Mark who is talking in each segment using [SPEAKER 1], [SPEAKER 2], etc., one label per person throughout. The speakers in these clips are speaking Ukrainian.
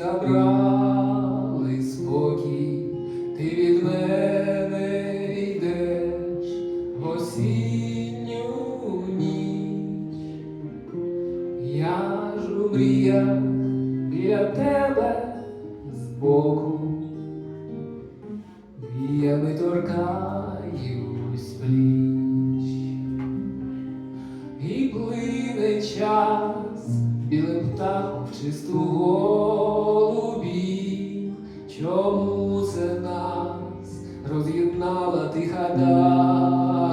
[SPEAKER 1] забрали спокій, ти від мене йдеш в осінню ніч. Я ж у мріях біля тебе збоку, віями торкаюсь пліч. І плине час білим птахом в чисту голубі. Чому це нас роз'єднала тиха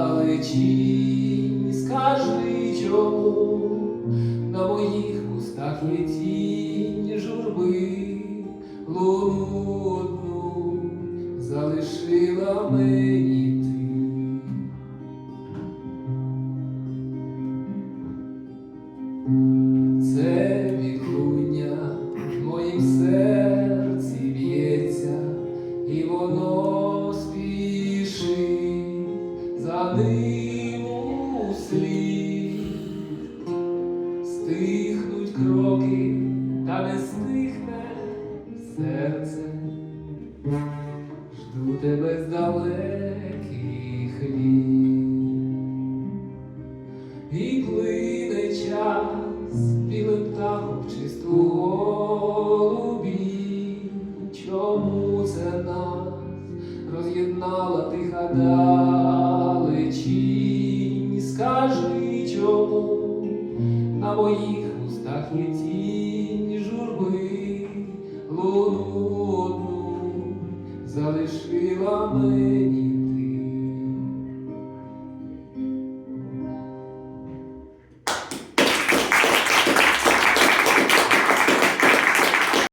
[SPEAKER 1] далечінь? Скажи чому на моїх устах є тінь журби, луну одну залишила мені воно спішить за ним у слід. Стихнуть кроки, та не стихне серце. Жду тебе з далеких літ. І плине час білим птахом Чому це нас роз'єднала тиха далечінь? Скажи чому на моїх устах є тінь журби, луну одну залишила мені